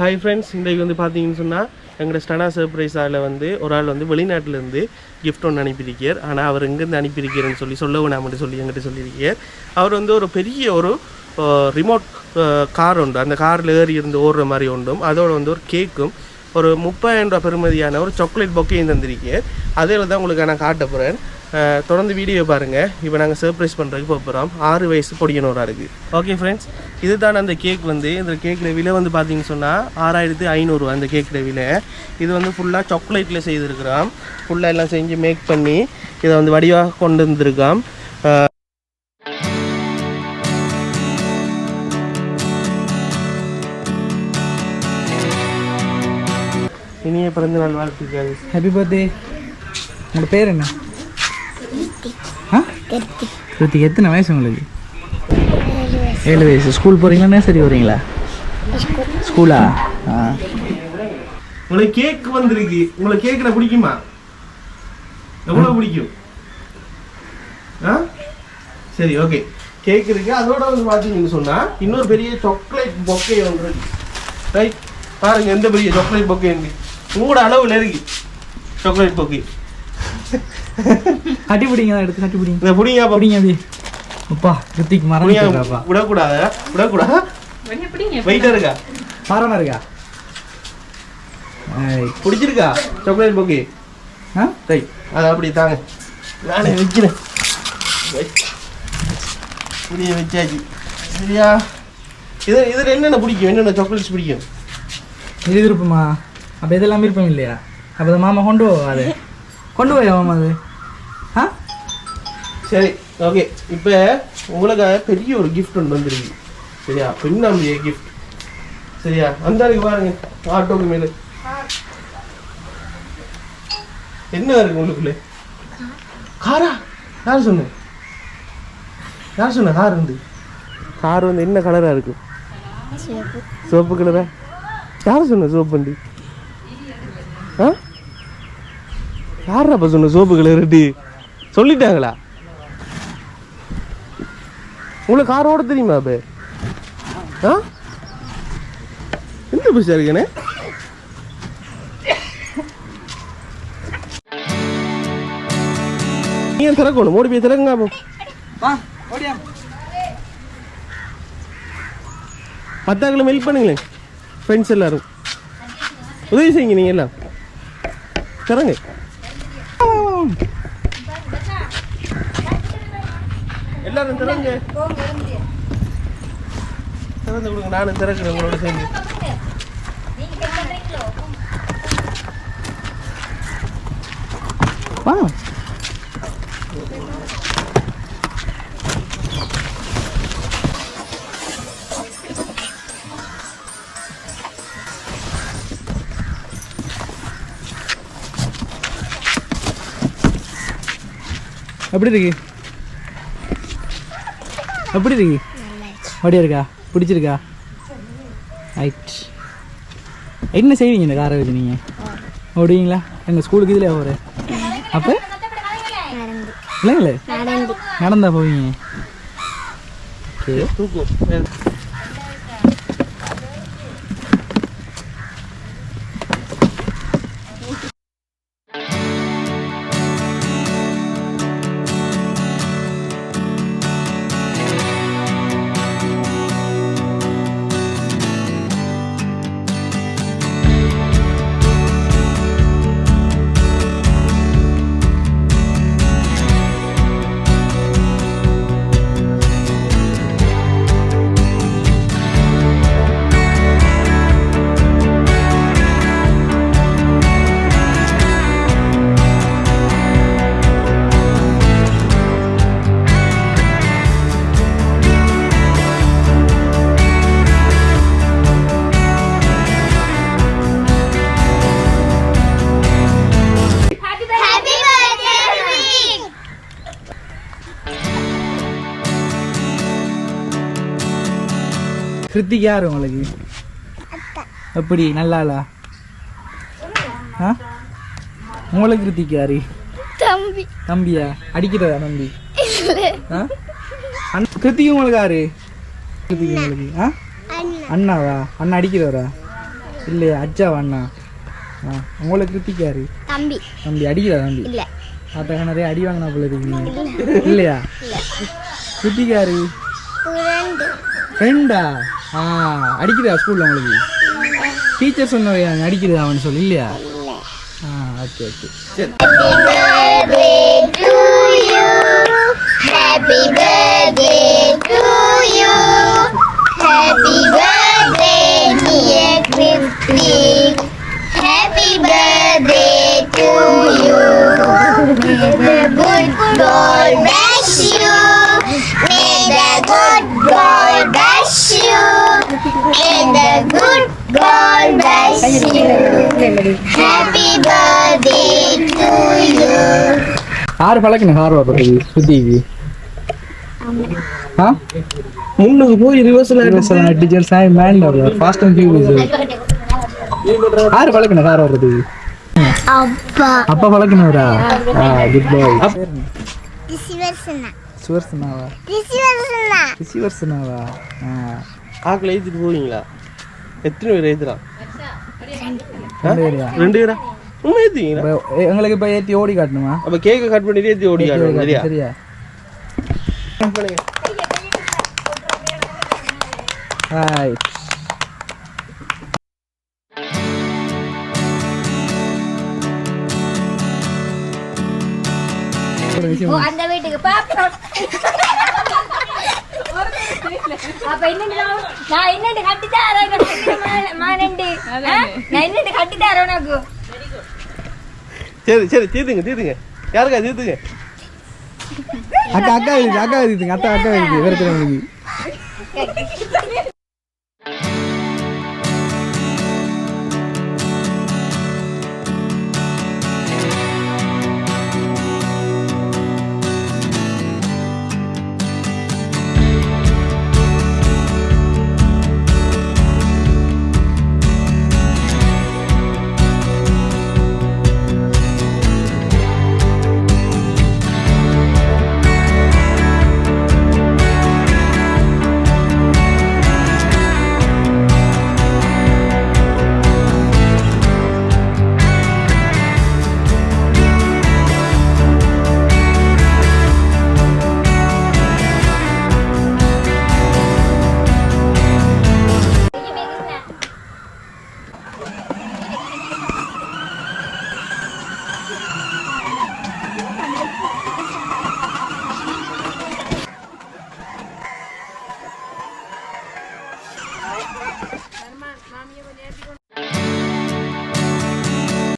Hi friends இன்றைக்கு வந்து பார்த்தீங்கன்னு சொன்னால் எங்களோட ஸ்டனா சர்ப்ரைஸால் வந்து ஒரு ஆள் வந்து வெளிநாட்டிலேருந்து கிஃப்ட் ஒன்று அனுப்பியிருக்கார். ஆனால் அவர் எங்கேருந்து அனுப்பியிருக்கிறேன்னு சொல்லி சொல்ல வேணாம்னு சொல்லி எங்கிட்ட சொல்லியிருக்கார். அவர் வந்து ஒரு பெரிய ஒரு ரிமோட் கார் உண்டு. அந்த காரில் ஏறி இருந்து ஓடுற மாதிரி உண்டும். அதோட வந்து ஒரு கேக்கும் ஒரு முப்பதாயிரம் ரூபா பெருமதியான ஒரு சாக்லேட் பொக்கையும் தந்திருக்கேன் அதில் தான் உங்களுக்கு நான் காட்ட போகிறேன் தொடர்ந்து வீடியோ பாருங்கள் இப்போ நாங்கள் சர்ப்ரைஸ் பண்ணுறதுக்கு போகிறோம் ஆறு வயசு பொடியனோரா இருக்குது ஓகே ஃப்ரெண்ட்ஸ் இதுதான் அந்த கேக் வந்து. இந்த கேக்கில் விலை வந்து பார்த்தீங்கன்னு சொன்னால் ஆறாயிரத்து ஐநூறுரூவா அந்த கேக்கில் விலை. இது வந்து ஃபுல்லாக சாக்லேட்டில் செய்திருக்கிறோம். ஃபுல்லாக எல்லாம் செஞ்சு மேக் பண்ணி இதை வந்து வடிவாக கொண்டு வந்திருக்கோம். இனிய பிறந்த நாள் வாழ்த்துக்கள். ஹாப்பி பர்த்டே உங்களோட பேர் என்ன? கிருத்திக் எத்தனை வயசு உங்களுக்கு? ஏழு வயசு. ஸ்கூல் போகிறீங்களா சரி வரீங்களா ஸ்கூலா ஆ? உங்களுக்கு கேக் வந்திருக்கு. உங்களுக்கு கேக்கில் பிடிக்குமா? எவ்வளோ பிடிக்கும்? ஆ? சரி ஓகே கேக் இருக்கு. அதோட வந்து பார்த்தீங்கன்னு சொன்னால் இன்னொரு பெரிய சாக்லேட் பொக்கே ஒன்று இருக்கு. ரைட் பாருங்க எந்த பெரிய சாக்லேட் பொக்கே இருக்கு. உங்களோட அளவில் இருக்கு. சாக்லேட் பொக்கே கட்டி பிடிங்க எடுத்து கட்டி பிடிங்க இதை பிடிங்க அப்போ. பிடிங்க அப்படி. அப்பா கிருத்திக் மறந்துட்டாப்பா விடக்கூடாது. விடக்கூடாது வெயிட்டாக இருக்கா? மரணம் இருக்கா. பிடிச்சிருக்கா? சாக்லேட் பொக்கே ஆ? ரைட் அதை அப்படி தாங்க. நானே வைக்கிறேன். புரிய வச்சாச்சு. சரியா? இது இதில் என்னென்ன பிடிக்கும்? என்னென்ன சாக்லேட்ஸ் பிடிக்கும்? இது அப்போ இதெல்லாம் விருப்பம் இல்லையா? அப்போ இந்த மாமா கொண்டு போவா அது கொண்டு போயா மாமா அது? சரி ஓகே இப்போ உங்களுக்காக பெரிய ஒரு கிஃப்ட் ஒன்று வந்துருக்கு. சரியா? பெண்ணாம்பிய கிஃப்ட் சரியா? அந்த ஆளுக்கு பாருங்க. ஆட்டோக்கு மேலே. என்ன இருக்கு உங்களுக்குள்ள? காரா யார் சொன்ன? யார் சொன்ன கார் வந்து? கார் வந்து என்ன கலராக இருக்கும் சிவப்பு கலரா யார் சொன்ன சோப்பு வண்டி? ஆ? அப்போ சொன்ன சோப்பு கலர் சொல்லிட்டாங்களா? உங்களுக்கு கார் ஓட தெரியுமா அப்ப ஆ? எந்த பஸ் இருக்கேனே? நீ ஏன் திறக்கணும்? ஓடி போய் திறக்குங்க அப்போ. ஓடியா. பத்தாக்கில் மெல்ட் பண்ணுங்களேன் ஃப்ரெண்ட்ஸ் எல்லாரும். உதவி செய்யுங்க நீங்கள் எல்லாம். திறங்க. எல்லாரும் திறங்க திறந்து கொடுங்க நானும் திறக்கிறேன் உங்களோட சேர்ந்து. வா. எப்படி இருக்கு? எப்படி இருக்கு அப்படியா இருக்கா? பிடிச்சிருக்கா? ரைட் என்ன செய்வீங்க இந்த காரை வச்சு நீங்கள் ஓடுவீங்களா? எங்கள் ஸ்கூலுக்கு இதில் ஒரு அப்போ? இல்லைங்களே நடந்தா போவீங்க. ஓகே கிருத்திக் யார் உங்களுக்கு? எப்படி நல்லாளா ஆ? உங்களுக்கு கிருத்திக் யாரு? தம்பி. தம்பியா? அடிக்கிறதா தம்பி? கிருத்திக் உங்களுக்கு யாரு? கிருத்திக் உங்களுக்கு ஆ? அண்ணாவா? அண்ணா அடிக்கிறவரா? இல்லையா அச்சா அண்ணா? ஆ உங்களை கிருத்திக்காரு தம்பி. தம்பி அடிக்கிறா தம்பி? இல்ல. அத்தக நிறைய அடி வாங்கினா போல இருக்கீங்க இல்லையா? கிருத்திக்காரு ரெண்டு. ஃப்ரெண்டா ஆ அடிக்கிறா ஸ்கூலில் உங்களுக்கு? டீச்சர் சொன்னாங்க அடிக்கிறதா அவன் சொல்லி இல்லையா? ஆ okay okay Happy birthday to you. Happy birthday, dear Christy. God bless you. Happy birthday to you. ஆறு பழக்கணும் ஹார் வர்றதுக்கு சுத்திக்கு ஆ முன்னுக்கு போய் ரிவர்ஸில் டீச்சர் சாய் மேன் ஃபாஸ்ட் அண்ட் ஃபியூரியஸ் ஆறு பழக்கணும் கார் வர்றதுக்கு அப்பா அப்பா பழக்கணும்ரா ஆ குட் பாய் ரிசிவர்ஸ்னா சுவர்சனாவா ஆ ஆக்கில் ஏற்றிட்டு போவீங்களா எத்தனை பேர் ஏற்றுலாம் ரெண்டு பேரா உண்மை எ- எங்களுக்கு இப்போ ஏற்றி ஓடி காட்டணுமா அப்போ கேக்கை கட் பண்ணிட்டு ஏற்றி ஓடி ஆடுவோம் சரியா சரியா விஷயம் அந்த வீட்டுக்கு பாப்போம் அப்ப என்னண்டு நான் என்னண்டு கட்டிட்டாரோ மானண்டு நான் என்னண்டு கட்டிட்டாரோ உனக்கு சரி சரி தீர்த்துங்க தீர்த்துங்க யாருக்கா தீர்த்துங்க அக்கா அக்கா அக்கா இருக்கு அத்தா அக்கா இருக்கு வேற